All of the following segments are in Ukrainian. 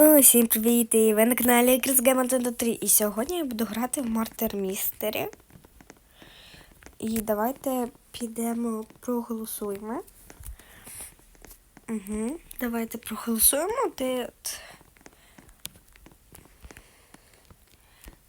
Усім привіт! І ви на каналі Chris Game 3 І сьогодні я буду грати в Мартер Містері. І давайте підемо проголосуємо. Угу. Давайте проголосуємо. Де... от.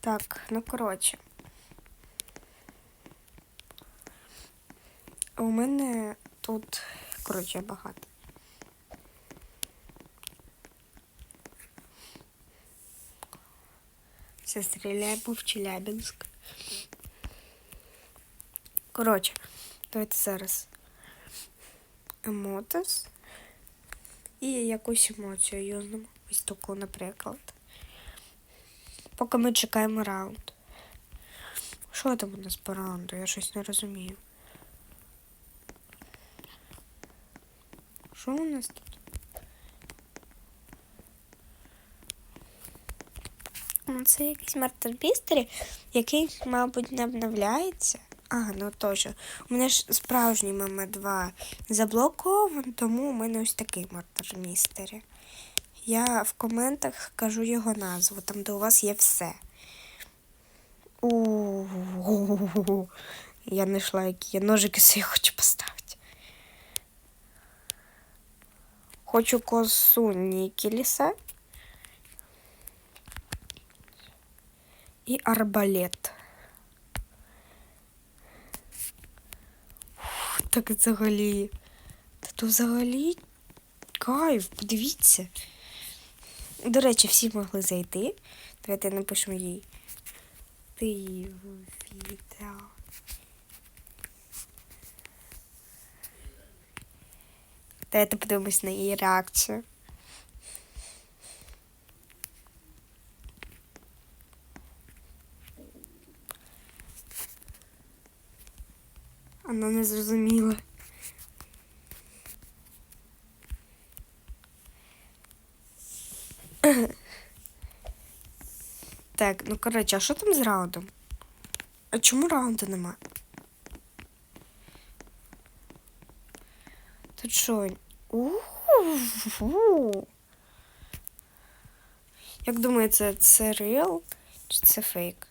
Так, ну коротше. У мене тут, коротше, багато. Все стріляємо в Челябинськ. Коротше, давайте зараз емотис і якусь емоцію юзнемо. Ось таку, наприклад. Поки ми чекаємо раунд. Що там у нас по раунду? Я щось не розумію. Що у нас тут? Це якийсь мартер-містері, який, мабуть, не обновляється. А, ну точно. У мене ж справжній мм 2 заблокований, тому у мене ось такий мартер-містері. Я в коментах кажу його назву, там де у вас є все. У Я знайшла, які я ножики собі хочу поставити. Хочу косу Нікеліса. І арбалет. Фу, так взагалі. Та то взагалі кайф, подивіться. До речі, всі могли зайти. Давайте напишемо їй. Ти відео. Давайте подивимось на її реакцію. Вона не зрозуміла. Так, ну коротше, а що там з раундом? А чому раунду нема? Тут що? У-ху-ху. Як думаєте, це реал чи це фейк?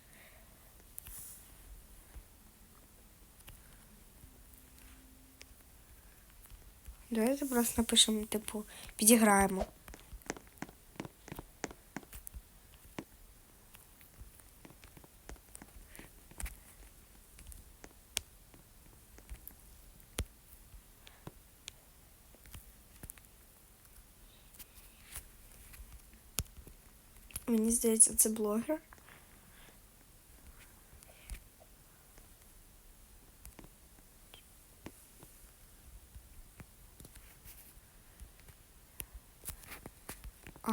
Давайте просто напишемо, типу, підіграємо. Мені здається, це блогер.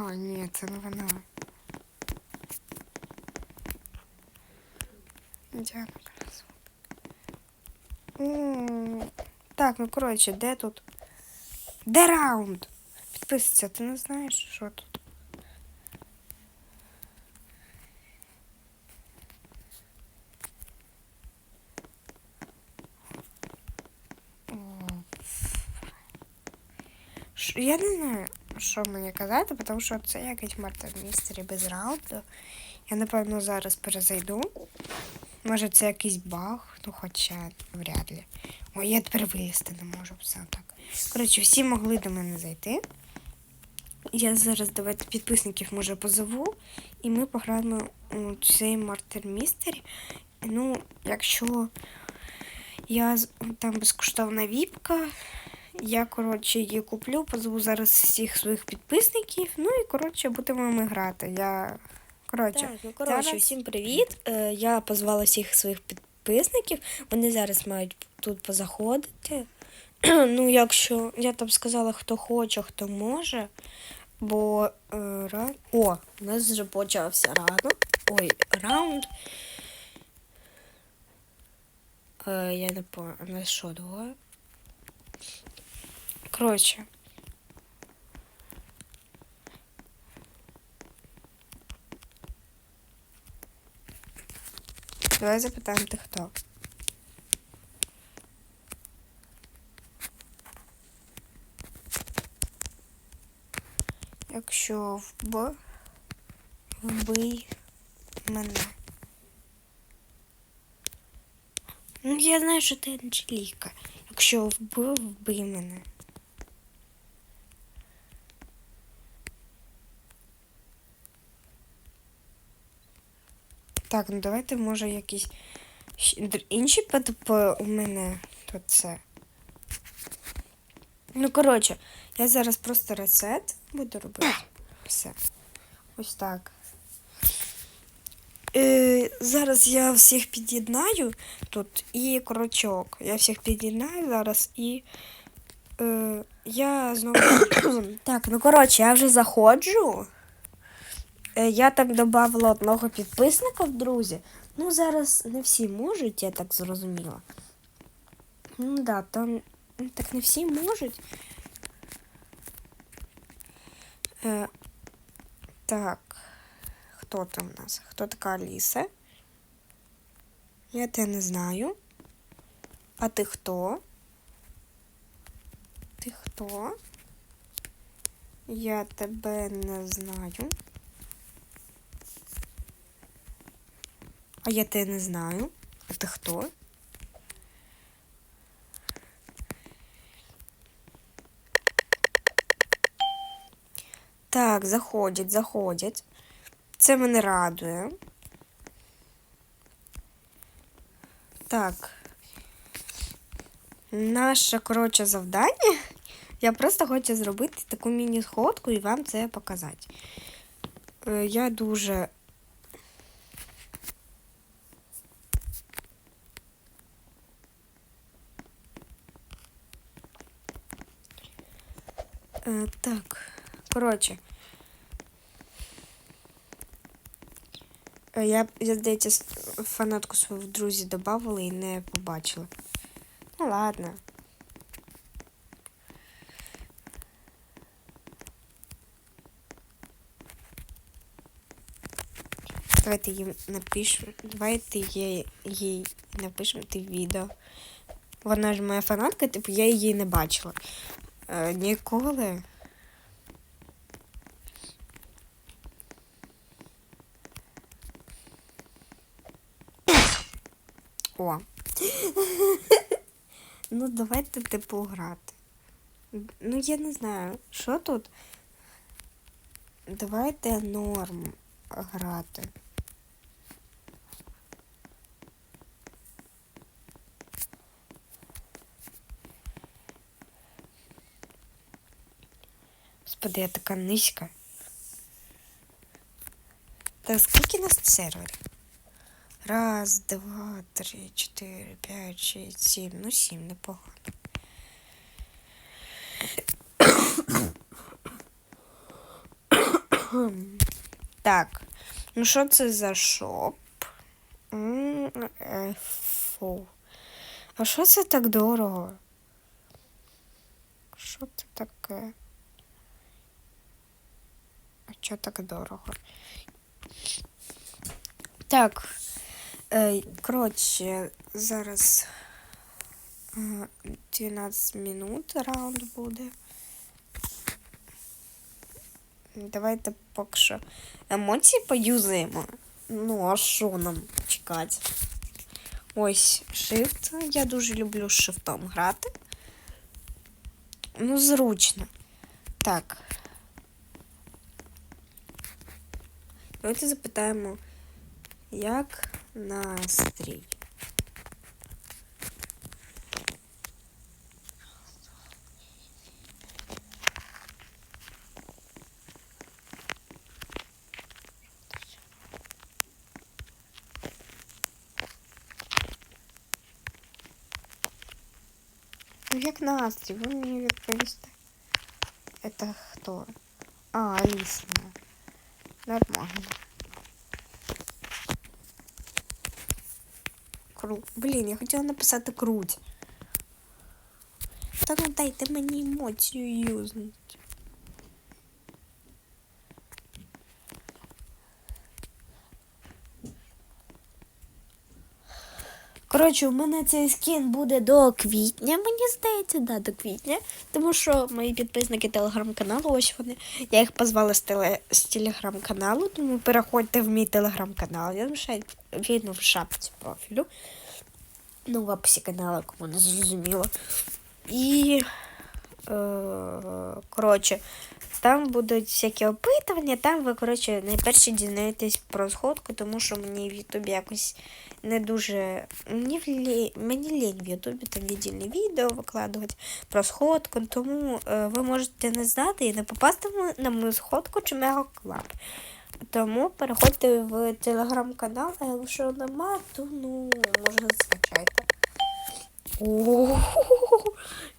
А, ні, це не вона. Діана красотка. М, Так, ну коротше, де тут? Де раунд? Підписуйся, ти не знаєш, що тут? О. Ш- Я не знаю, Що мені казати, тому що це якийсь мартер містері без раунду. Я, напевно, зараз перезайду. Може, це якийсь баг, ну хоча вряд ли. Ой, я тепер вилізти не можу, все так. Коротше, всі могли до мене зайти. Я зараз давайте підписників може позову, і ми пограємо у цей мартер містері. Ну, якщо я там безкоштовна віпка, я, коротше, її куплю, позову зараз всіх своїх підписників. Ну і, коротше, будемо ми грати. Я. Коротше, Так, ну коротше, зараз- всім привіт. Е, я позвала всіх своїх підписників. Вони зараз мають тут позаходити. ну, якщо я там сказала, хто хоче, хто може. Бо е, ра... О, у нас вже почався ранок. Ой, раунд. Е, я не пам'ятаю, у нас що, двоє? Коротше. Давай запитаємо ти хто. Якщо вб... вбий мене. Ну, я знаю, що ти Анжеліка. Якщо вбив, вбий мене. Так, ну давайте, може, якісь інші ПТП у мене тут це. Ну, коротше, я зараз просто ресет буду робити. Все. Ось так. Е, зараз я всіх під'єднаю тут і корочок. Я всіх під'єднаю зараз і. Е, я знову. так, ну коротше, я вже заходжу. Е, Я так додавала одного підписника в друзі. Ну, зараз не всі можуть, я так зрозуміла. Ну да, там так не всі можуть. Е, так. Хто там у нас? Хто така Аліса? Я тебе не знаю. А ти хто? Ти хто? Я тебе не знаю. А я тебе не знаю. А ти хто? Так, заходять, заходять. Це мене радує. Так. Наше, коротше, завдання. Я просто хочу зробити таку міні-сходку і вам це показати. Е, Я дуже. Е, Так, коротше. Е, Я, я здається, фанатку свою в друзі додавала і не побачила. Ну ладно. Давайте їй напишемо. Давайте їй, їй напишемо те відео. Вона ж моя фанатка, типу я її не бачила. Е, ніколи. О. ну, давайте типу грати. Ну, я не знаю, що тут. Давайте норм грати. Господи, я така низька. Так скільки нас на сервері? Раз, два, три, чотири, п'ять, шість, сім. Ну, сім, непогано. Так. Ну, що це за шоп? Фу. А що це так дорого? Що це таке? Чого так дорого? Так. Е, коротше, зараз е, 12 минут раунд буде. Давайте поки що емоції поюзаємо. Ну, а що нам чекати? Ось shift. Я дуже люблю з шифтом грати. Ну, зручно. Так. Давайте запитаємо, як настрій? Ну, як настрій? Ви мені відповісте. Это хто? А, Аліса. Нормально. Кру... Блін, я хотіла написати круть. Та ну дайте мені емоцію юзнути. Коротше, у мене цей скін буде до квітня, мені здається, да, до квітня. Тому що мої підписники телеграм-каналу, ось вони. Я їх позвала з, теле, з телеграм-каналу, тому переходьте в мій телеграм-канал. Я лише видно в шапці профілю. Ну, в описі каналу, кому не зрозуміло. І е, коротше, там будуть всякі опитування, там ви, коротше, найперше дізнаєтесь про сходку, тому що мені в Ютубі якось не дуже. Мені, в лі... мені лінь в Ютубі там віддільне відео викладувати про сходку, тому е, ви можете не знати і не попасти на мою сходку чи мегаклаб. Тому переходьте в телеграм-канал, а якщо нема, то ну, може скачайте. О,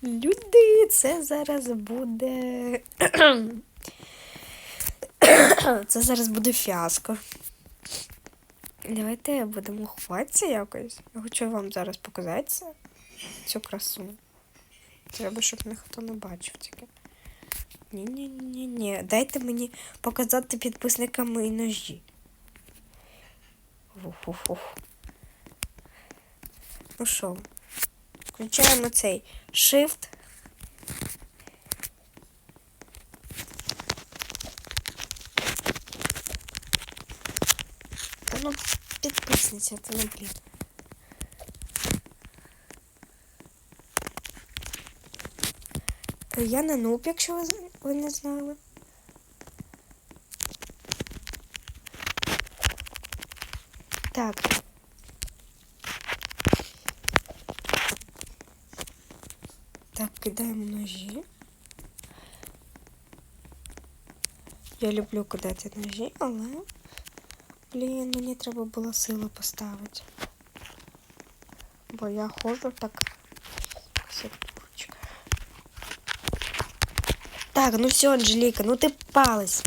люди, це зараз буде. Це зараз буде фіаско. Давайте будемо ховатися якось. Я хочу вам зараз показати цю красу. Треба, щоб ніхто не бачив тільки. Ні-ні-ні-ні. Дайте мені показати підписникам мої ножі. Ух-ух-ух. Ну що, включаємо цей shift. Ну, підписниця, це ну, блін. Я не нуб, якщо ви, ви не знали. Так. Так, кидаємо ножі. Я люблю кидати ножі, але, блін, мені треба було силу поставити. Бо я ходжу так. Секундочку. Так, ну все, Анжеліка, ну ти палась.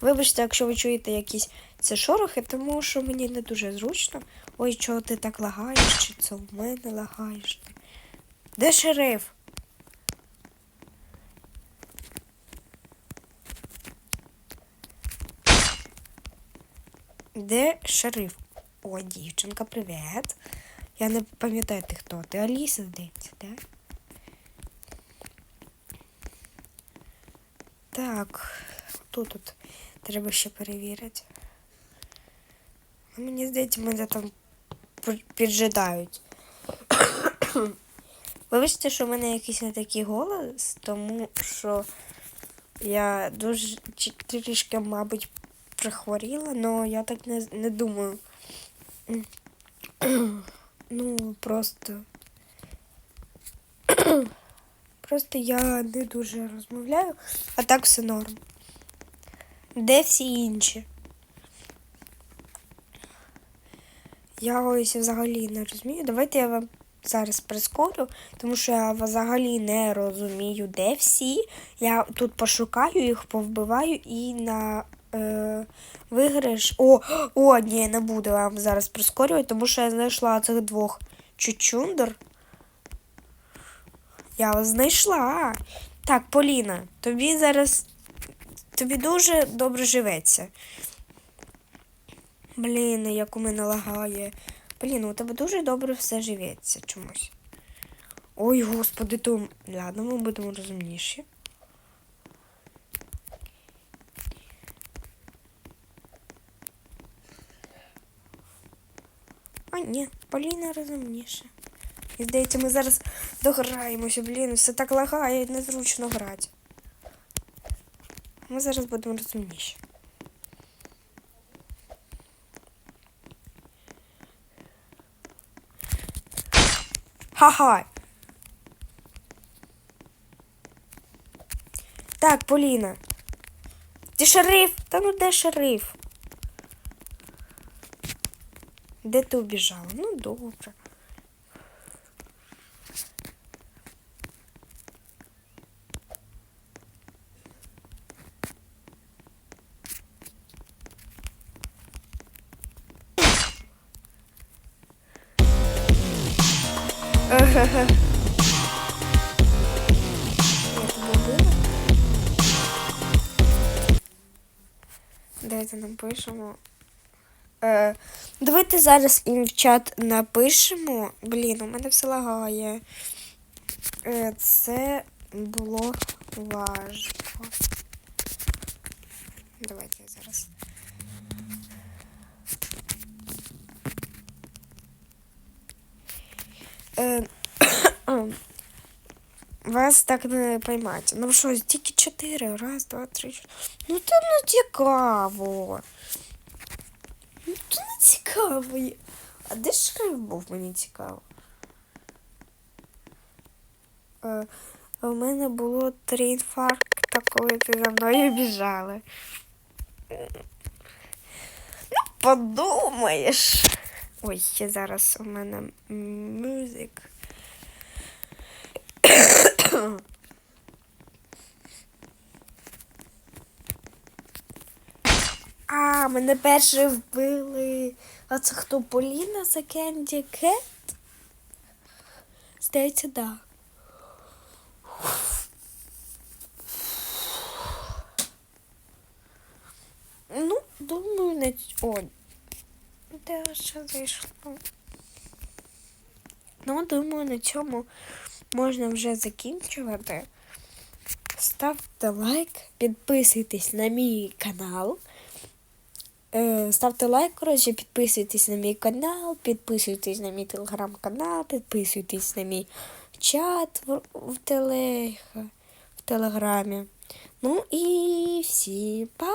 Вибачте, якщо ви чуєте якісь це шорохи, тому що мені не дуже зручно. Ой, чого ти так лагаєш, чи це у мене лагаєш? Де шериф? Де шериф? О, дівчинка, привіт. Я не пам'ятаю ти хто. Ти Аліса, здається, да? Так, тут тут треба ще перевірити. Мені здається, мене там піджидають. Вибачте, що в мене якийсь не такий голос, тому що я дуже трішки, мабуть, прихворіла, але я так не, не думаю. Ну, просто. Просто я не дуже розмовляю, а так все норм. Де всі інші? Я ось взагалі не розумію. Давайте я вам зараз прискорю, тому що я взагалі не розумію, де всі. Я тут пошукаю їх, повбиваю і на е, виграш. О, о, ні, не буду вам зараз прискорювати, тому що я знайшла цих двох чучундер. Я вас знайшла. Так, Поліна, тобі зараз. Тобі дуже добре живеться. Блін, як у мене лагає. Блін, у тебе дуже добре все живеться чомусь. Ой, господи, то. Ладно, ми будемо розумніші. А, ні, Поліна розумніша. І здається, ми зараз дограємося, блін, все так лагає, незручно грати. Ми зараз будемо розумніші. Ха-ха. Так, Поліна. Ти шериф? Та ну де шериф? Де ти убіжала? Ну добре. Давайте напишемо. Е, давайте зараз їм в чат напишемо. Блін, у мене все лагає. Е, це було важко. Давайте зараз. Е, вас так не поймать. Ну що, тільки чотири. Раз, два, три. чотири. Ну то не цікаво. Ну то не цікаво. А де шрифт був мені цікаво? Е, у мене було три інфаркта, коли ти за мною біжали. Ну, подумаєш. Ой, зараз у мене музик. А, мене перше вбили. А це хто Поліна за Кенді Кет? Здається, да. Ну, думаю, ць- О, де що зайшло? Ну, думаю, на цьому можна вже закінчувати. Ставте лайк, підписуйтесь на мій канал. Е, ставте лайк, коротше, підписуйтесь на мій канал, підписуйтесь на мій телеграм-канал, підписуйтесь на мій чат в, в, телег, в телеграмі. Ну і всім па!